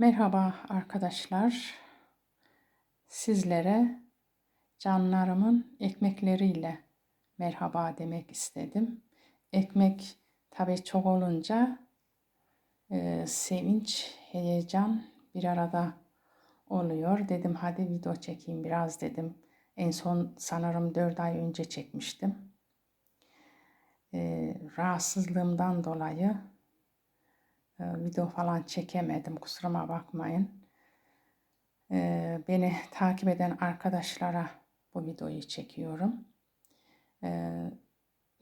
Merhaba arkadaşlar. Sizlere canlarımın ekmekleriyle merhaba demek istedim. Ekmek tabii çok olunca e, sevinç, heyecan bir arada oluyor. Dedim hadi video çekeyim biraz dedim. En son sanırım 4 ay önce çekmiştim. E, rahatsızlığımdan dolayı video falan çekemedim. Kusuruma bakmayın. E, beni takip eden arkadaşlara bu videoyu çekiyorum. E,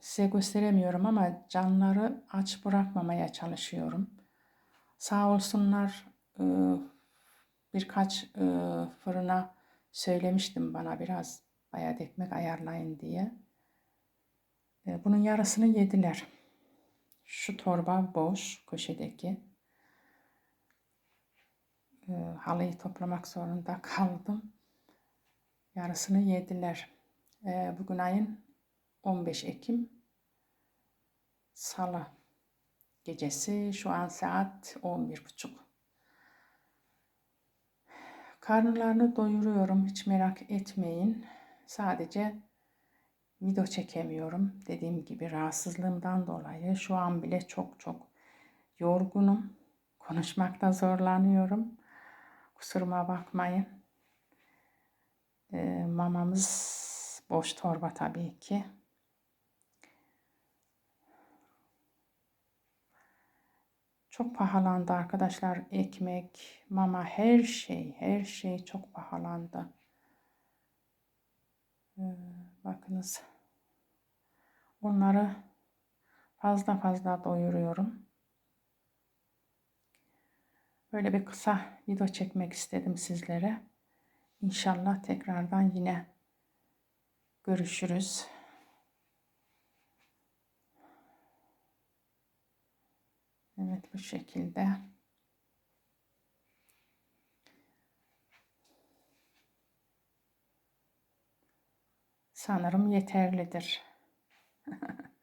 size gösteremiyorum ama canları aç bırakmamaya çalışıyorum. Sağ olsunlar e, birkaç e, fırına söylemiştim bana biraz bayat ekmek ayarlayın diye. Bunun yarısını yediler. Şu torba boş köşedeki. E, halıyı toplamak zorunda kaldım. Yarısını yediler. E, bugün ayın 15 Ekim Salı gecesi. Şu an saat 11.30. Karnlarını doyuruyorum. Hiç merak etmeyin. Sadece video çekemiyorum. Dediğim gibi rahatsızlığımdan dolayı şu an bile çok çok yorgunum. Konuşmakta zorlanıyorum. Kusuruma bakmayın. Ee, mamamız boş torba tabii ki. Çok pahalandı arkadaşlar. Ekmek, mama her şey, her şey çok pahalandı. Ee, bakınız. Onları fazla fazla doyuruyorum. Böyle bir kısa video çekmek istedim sizlere. İnşallah tekrardan yine görüşürüz. Evet bu şekilde. Sanırım yeterlidir.